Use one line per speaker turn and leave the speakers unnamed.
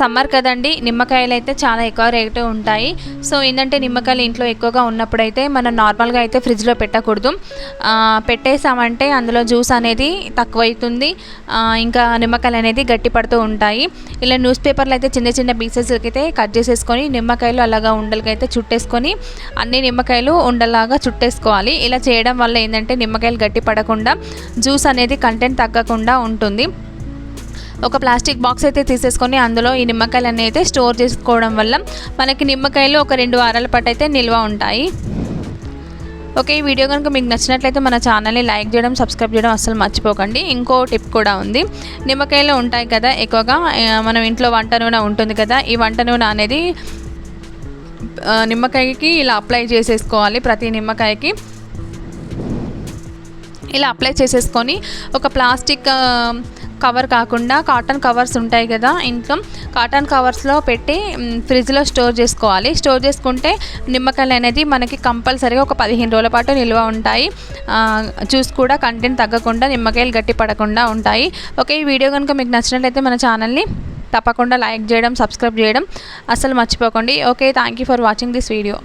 Summer కదండి నిమ్మకాయలు అయితే చాలా ఎక్కువ రేటు ఉంటాయి. సో ఏంటంటే నిమ్మకాయలు ఇంట్లో ఎక్కువగా ఉన్నప్పుడైతే మనం నార్మల్గా అయితే ఫ్రిడ్జ్లో పెట్టకూడదు. పెట్టేసామంటే అందులో జ్యూస్ అనేది తక్కువ అవుతుంది ఇంకా నిమ్మకాయలు అనేది గట్టి పడుతూ ఉంటాయి. ఇలా న్యూస్ పేపర్లు అయితే చిన్న చిన్న పీసెస్ అయితే కట్ చేసేసుకొని నిమ్మకాయలు అలాగా ఉండలుగా అయితే చుట్టేసుకొని అన్ని నిమ్మకాయలు ఉండలాగా చుట్టేసుకోవాలి. ఇలా చేయడం వల్ల ఏంటంటే నిమ్మకాయలు గట్టి పడకుండా జ్యూస్ అనేది కంటెంట్ తగ్గకుండా ఉంటుంది. ఒక ప్లాస్టిక్ బాక్స్ అయితే తీసేసుకొని అందులో ఈ నిమ్మకాయలన్నీ అయితే స్టోర్ చేసుకోవడం వల్ల మనకి నిమ్మకాయలు ఒక రెండు వారాల పాటు అయితే నిల్వ ఉంటాయి. ఓకే ఈ వీడియో కనుక మీకు నచ్చినట్లయితే మన ఛానల్ని లైక్ చేయడం సబ్స్క్రైబ్ చేయడం అస్సలు మర్చిపోకండి. ఇంకో టిప్ కూడా ఉంది. నిమ్మకాయలు ఉంటాయి కదా ఎక్కువగా మనం ఇంట్లో వంట నూనె ఉంటుంది కదా ఈ వంట నూనె అనేది నిమ్మకాయకి ఇలా అప్లై చేసేసుకోవాలి. ప్రతి నిమ్మకాయకి ఇలా అప్లై చేసేసుకొని ఒక ప్లాస్టిక్ కవర్ కాకుండా కాటన్ కవర్స్ ఉంటాయి కదా ఇంట్లో. కాటన్ కవర్స్లో పెట్టి ఫ్రిడ్జ్లో స్టోర్ చేసుకోవాలి. స్టోర్ చేసుకుంటే నిమ్మకాయలు అనేది మనకి కంపల్సరీగా ఒక పదిహేను రోజుల పాటు నిల్వ ఉంటాయి. జ్యూస్ కూడా కంటెంట్ తగ్గకుండా నిమ్మకాయలు గట్టి పడకుండా ఉంటాయి. ఓకే ఈ వీడియో కనుక మీకు నచ్చినట్లయితే మన ఛానల్ని తప్పకుండా లైక్ చేయడం సబ్స్క్రైబ్ చేయడం అసలు మర్చిపోకండి. Okay thank you for watching this video